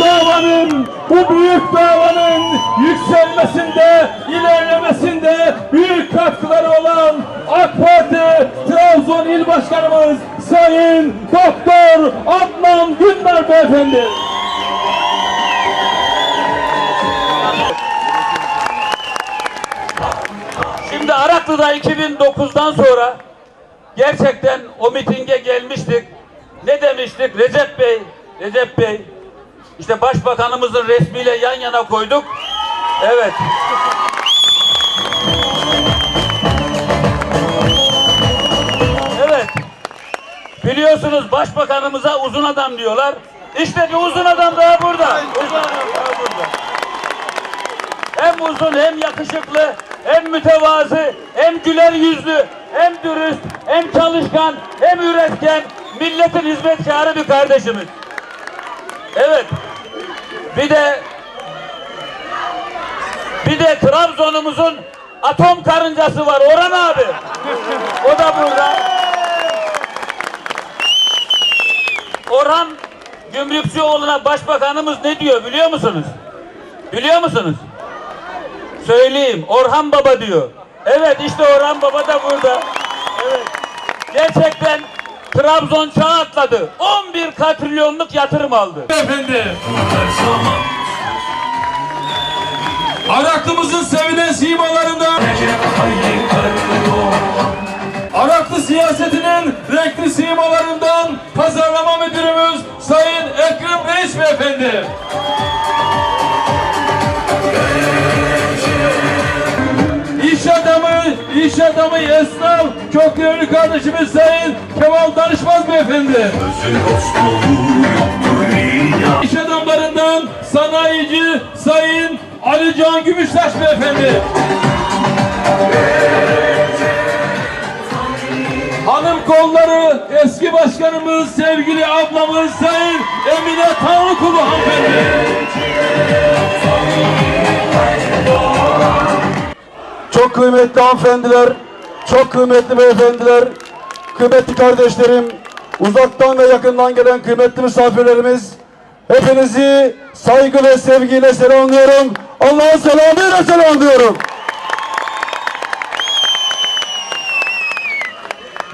davanın, bu büyük davanın yükselmesinde, ilerlemesinde büyük katkıları olan AK Parti Trabzon İl Başkanımız Sayın Doktor Adnan Günler Beyefendi. Şimdi Araklı'da 2009'dan sonra gerçekten o mitinge gelmiştik. Ne demiştik? Recep Bey, Recep Bey, işte başbakanımızın resmiyle yan yana koyduk. Evet. Evet. Biliyorsunuz başbakanımıza uzun adam diyorlar. İşte bir uzun adam daha burada. Uzun adam daha burada. Hem uzun hem yakışıklı hem mütevazı hem güler yüzlü hem dürüst hem çalışkan hem üretken milletin hizmetkarı bir kardeşimiz. Evet. Bir de bir de Trabzon'umuzun atom karıncası var Orhan abi. O da burada. Orhan Gümrükçüoğlu'na başbakanımız ne diyor biliyor musunuz? Biliyor musunuz? Söyleyeyim. Orhan Baba diyor. Evet işte Orhan Baba da burada. Evet. Gerçekten Trabzon çağ atladı. 11 katrilyonluk yatırım aldı. Efendi. Araklımızın sevilen simalarından Araklı siyasetinin renkli simalarından pazarlama müdürümüz Sayın Ekrem Reis Beyefendi. Çok değerli kardeşimiz Sayın Kemal Danışmaz Beyefendi. İş adamlarından sanayici Sayın Ali Can Gümüştaş Beyefendi. Hanım kolları eski başkanımız sevgili ablamız Sayın Emine Tanrıkulu hanımefendi. Çok kıymetli hanımefendiler, çok kıymetli beyefendiler, kıymetli kardeşlerim, uzaktan ve yakından gelen kıymetli misafirlerimiz, hepinizi saygı ve sevgiyle selamlıyorum. Allah'ın selamıyla selamlıyorum.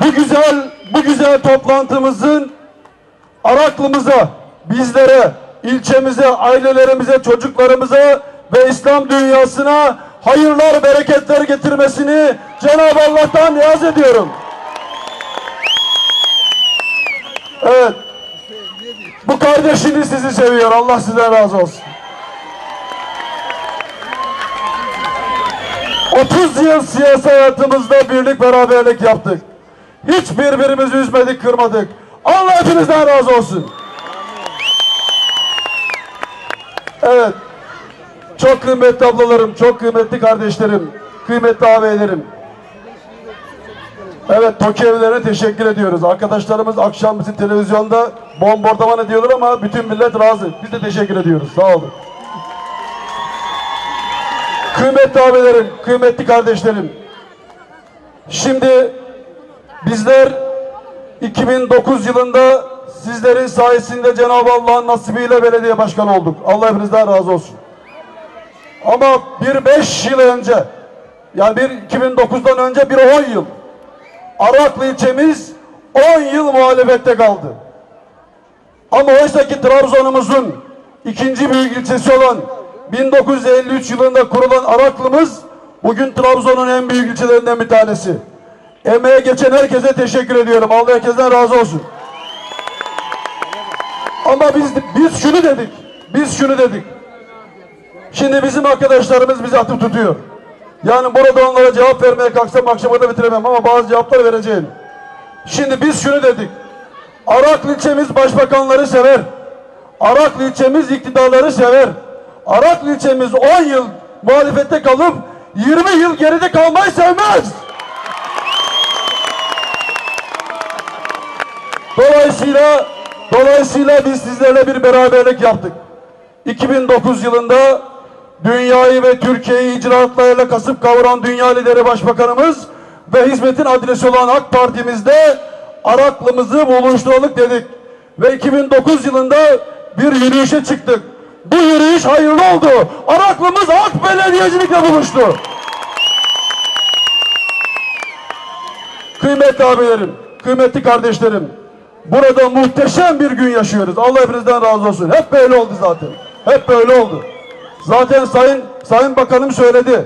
Bu güzel, bu güzel toplantımızın Araklımıza, bizlere, ilçemize, ailelerimize, çocuklarımıza ve İslam dünyasına hayırlar, bereketler getirmesini Cenab-ı Allah'tan niyaz ediyorum. Evet. Bu kardeşiniz sizi seviyor. Allah sizden razı olsun. 30 yıl siyasi hayatımızda birlik beraberlik yaptık. Hiç birbirimizi üzmedik, kırmadık. Allah hepinizden razı olsun. Evet. Çok kıymetli ablalarım, çok kıymetli kardeşlerim, kıymetli ağabeylerim. Evet, Toki evlerine teşekkür ediyoruz. Arkadaşlarımız akşam bizi televizyonda bombardıman ediyorlar ama bütün millet razı. Biz de teşekkür ediyoruz. Sağ olun. Kıymetli abilerim, kıymetli kardeşlerim. Şimdi bizler 2009 yılında sizlerin sayesinde Cenab-ı Allah'ın nasibiyle belediye başkanı olduk. Allah hepinizden razı olsun. Ama bir beş yıl önce, yani bir 2009'dan önce bir 10 yıl, Araklı ilçemiz 10 yıl muhalefette kaldı. Ama oysa ki Trabzon'umuzun ikinci büyük ilçesi olan 1953 yılında kurulan Araklımız bugün Trabzon'un en büyük ilçelerinden bir tanesi. Emeğe geçen herkese teşekkür ediyorum. Allah herkesten razı olsun. Ama biz biz şunu dedik. Biz şunu dedik. Şimdi bizim arkadaşlarımız bizi atıp tutuyor. Yani burada onlara cevap vermeye kalksam akşama da bitiremem ama bazı cevaplar vereceğim. Şimdi biz şunu dedik. Araklı ilçemiz başbakanları sever. Araklı ilçemiz iktidarları sever. Araklı ilçemiz 10 yıl muhalefette kalıp 20 yıl geride kalmayı sevmez. Dolayısıyla dolayısıyla biz sizlerle bir beraberlik yaptık. 2009 yılında dünyayı ve Türkiye'yi icraatlarıyla kasıp kavuran dünya lideri başbakanımız ve hizmetin adresi olan AK Parti'mizde Araklımızı buluşturalım dedik. Ve 2009 yılında bir yürüyüşe çıktık. Bu yürüyüş hayırlı oldu. Araklımız AK Belediyecilikle buluştu. Kıymetli abilerim, kıymetli kardeşlerim, burada muhteşem bir gün yaşıyoruz. Allah hepinizden razı olsun. Hep böyle oldu zaten. Hep böyle oldu. Zaten Sayın Sayın Bakanım söyledi.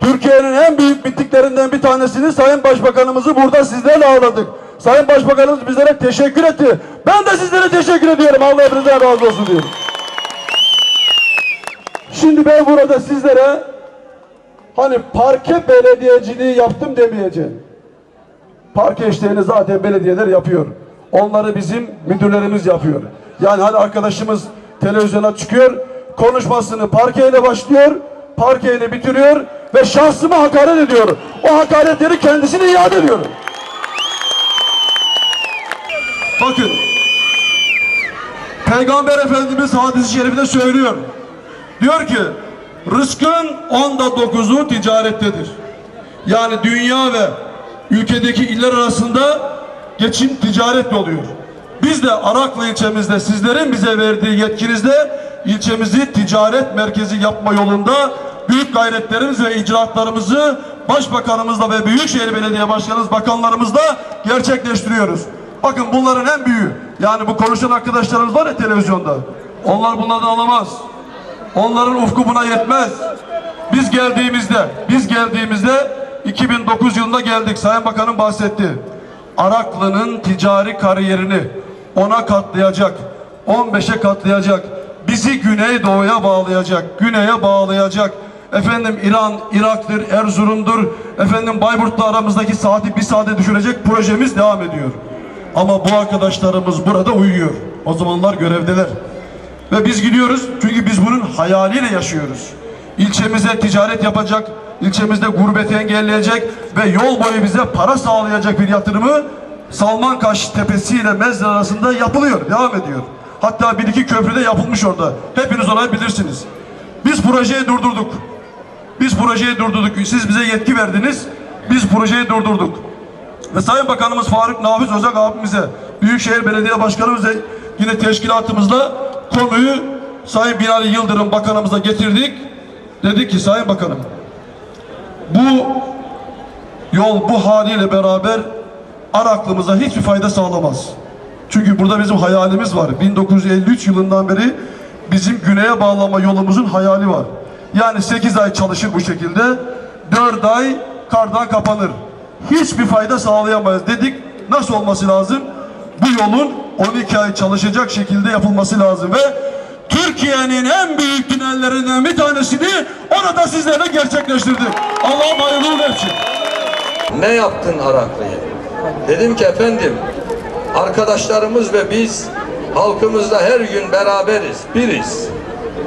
Türkiye'nin en büyük bittiklerinden bir tanesini Sayın Başbakanımızı burada sizlerle ağırladık. Sayın Başbakanımız bizlere teşekkür etti. Ben de sizlere teşekkür ediyorum. Allah hepinizden razı olsun diyorum. Şimdi ben burada sizlere hani parke belediyeciliği yaptım demeyeceğim. Parke işlerini zaten belediyeler yapıyor. Onları bizim müdürlerimiz yapıyor. Yani hani arkadaşımız televizyona çıkıyor, konuşmasını parkeyle başlıyor, parkeyle bitiriyor ve şahsıma hakaret ediyor. O hakaretleri kendisine iade ediyor. Bakın, Peygamber Efendimiz hadis-i şerifinde söylüyor. Diyor ki, rızkın onda dokuzu ticarettedir. Yani dünya ve ülkedeki iller arasında geçim ticaretle oluyor. Biz de Araklı ilçemizde sizlerin bize verdiği yetkinizde ilçemizi ticaret merkezi yapma yolunda büyük gayretlerimiz ve icraatlarımızı Başbakanımızla ve Büyükşehir Belediye Başkanımız, bakanlarımızla gerçekleştiriyoruz. Bakın bunların en büyüğü. Yani bu konuşan arkadaşlarımız var ya televizyonda. Onlar bunlardan alamaz. Onların ufku buna yetmez. Biz geldiğimizde, biz geldiğimizde 2009 yılında geldik. Sayın Bakanım bahsetti. Araklı'nın ticari kariyerini ona katlayacak, 15'e katlayacak, bizi Güneydoğu'ya bağlayacak, güneye bağlayacak. Efendim İran, Irak'tır, Erzurum'dur, efendim Bayburt'la aramızdaki saati bir saate düşürecek projemiz devam ediyor. Ama bu arkadaşlarımız burada uyuyor. O zamanlar görevdeler. Ve biz gidiyoruz çünkü biz bunun hayaliyle yaşıyoruz. İlçemize ticaret yapacak, ilçemizde gurbeti engelleyecek ve yol boyu bize para sağlayacak bir yatırımı Salmankaş Tepesi ile Mezra arasında yapılıyor, devam ediyor. Hatta bir iki köprü de yapılmış orada. Hepiniz orayı bilirsiniz. Biz projeyi durdurduk. Biz projeyi durdurduk. Siz bize yetki verdiniz. Biz projeyi durdurduk. Ve Sayın Bakanımız Faruk Nafiz Özak abimize, Büyükşehir Belediye Başkanımız ve yine teşkilatımızla konuyu Sayın Binali Yıldırım Bakanımıza getirdik. Dedik ki Sayın Bakanım bu yol bu haliyle beraber Araklımıza hiçbir fayda sağlamaz. Çünkü burada bizim hayalimiz var. 1953 yılından beri bizim güneye bağlama yolumuzun hayali var. Yani 8 ay çalışır bu şekilde. 4 ay kardan kapanır. Hiçbir fayda sağlayamayız dedik. Nasıl olması lazım? Bu yolun 12 ay çalışacak şekilde yapılması lazım ve Türkiye'nin en büyük tünellerinden bir tanesini orada sizlerle gerçekleştirdik. Allah'ım hayırlı etsin. Ne yaptın Araklı'ya? Dedim ki efendim arkadaşlarımız ve biz halkımızla her gün beraberiz, biriz.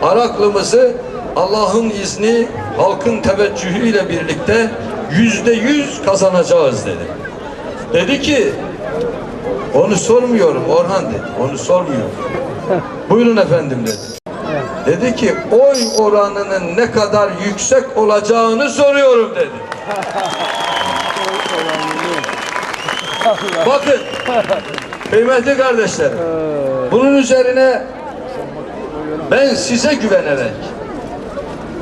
Araklımızı Allah'ın izni, halkın teveccühüyle birlikte yüzde yüz kazanacağız dedi. Dedi ki onu sormuyorum Orhan dedi. Onu sormuyorum. Buyurun efendim dedi. Dedi ki oy oranının ne kadar yüksek olacağını soruyorum dedi. Bakın kıymetli kardeşlerim bunun üzerine ben size güvenerek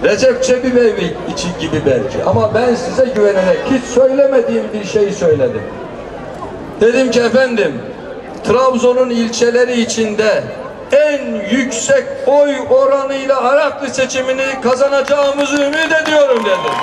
Recep Çebi Bey için gibi belki ama ben size güvenerek hiç söylemediğim bir şeyi söyledim. Dedim ki efendim Trabzon'un ilçeleri içinde en yüksek oy oranıyla Araklı seçimini kazanacağımızı ümit ediyorum dedim.